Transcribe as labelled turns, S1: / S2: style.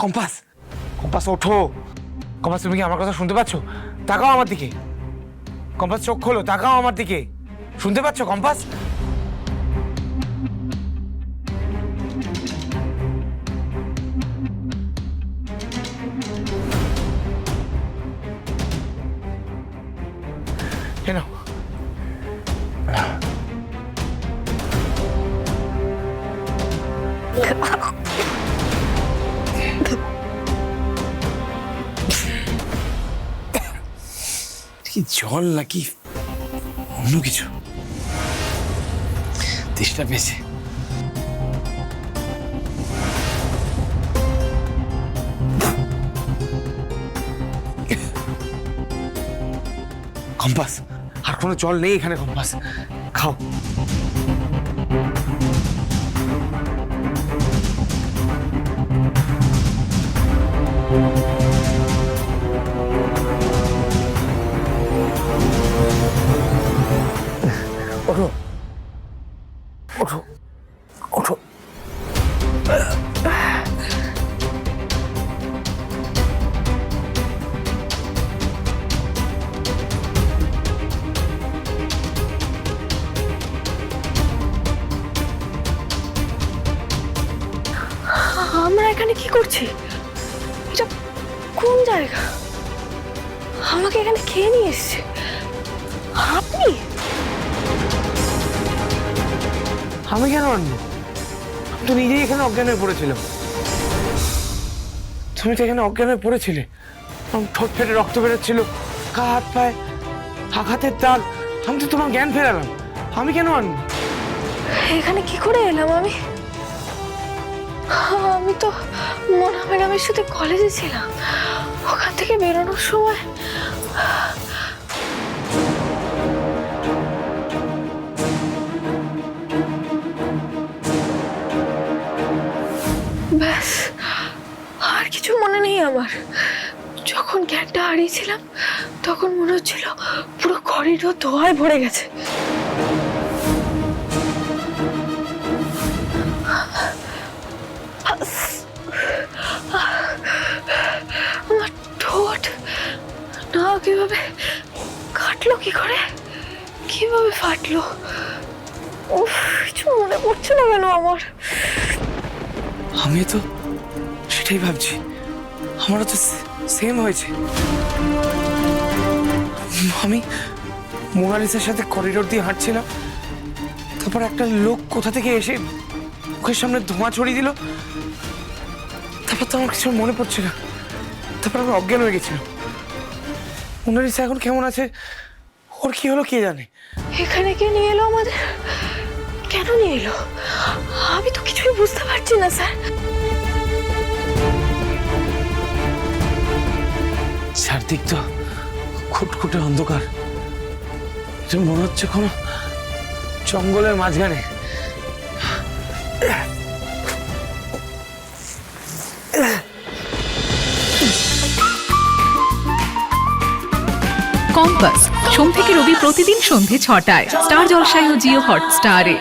S1: Compass. Compass ওঠো। Compass তুমি কি আমার কথা শুনতে পাচ্ছ? তাকাও আমার দিকে। কম্পাস চোখ খোলো তাকাও আমার দিকে। শুনতে পাচ্ছ কম্পাস? এ কি জল নাকি অন্য কিছু? তেষ্টা পেয়েছে। কম্পাস, আর কোনো জল নেই এখানে কম্পাস। খাও। ওঠো। ওঠো।
S2: আমরা এখানে কি করছি? এটা কোন জায়গা? আমাকে এখানে খেয়ে নিয়ে এসছে? আপনি?
S1: আমি কেন আনব? আমি তো নিজেই এখানে অজ্ঞান হয়ে পড়েছিলাম। তুমি তো এখানে অজ্ঞান হয়ে পড়েছিলে। ঠোঁট ফেটে রক্ত বেরোচ্ছিল, গা, হাত, পায়ে, আঘাতের দাগ। আমি তো তোমার জ্ঞান ফেরালাম। আমি কেন আনব?
S2: এখানে কি করে এলাম আমি? আমি তো মোনা আমি শুধু কলেজে ছিলাম। ওখান থেকে বেরোনোর সময় ব্যাস, আর কিছু মনে নেই আমার। যখন জ্ঞানটা হারিয়েছিলাম, তখন মনে হচ্ছিল পুরো করিডোর ধোয়ায় ভরে গেছে। আমার ঠোঁট না কীভাবে কাটলো কি করে? কীভাবে ফাটলো? উফ, কিছু মনে পড়ছে না কেন আমার।
S1: আমি তো সেটাই ভাবছি। আমারও তো সেম হয়েছে। আমি মোনালিসার সাথে করিডোর দিয়ে হাঁটছিলাম। তারপর একটা লোক কোথা থেকে এসে মুখের সামনে ধোঁয়া ছড়িয়ে দিল। তারপর তো আমার কিছু মনে পড়ছে না। তারপর আমি অজ্ঞান হয়ে গেছিলাম। মোনালিসা এখন কেমন আছে? ওর কি হলো কে জানে?
S2: এখানে কে নিয়ে এলো আমাদের? কেন নিয়ে এলো? আমি তো কিছুই বুঝতে পারছি না স্যার।
S1: চারদিক তো খুটখুটে অন্ধকার। এটা মনে হচ্ছে কোনো জঙ্গলের মাঝখানে।
S3: কম্পাস সোম থেকে রবি প্রতিদিন সন্ধে ছটায়। স্টার জলসায় ও জিও হটস্টারে।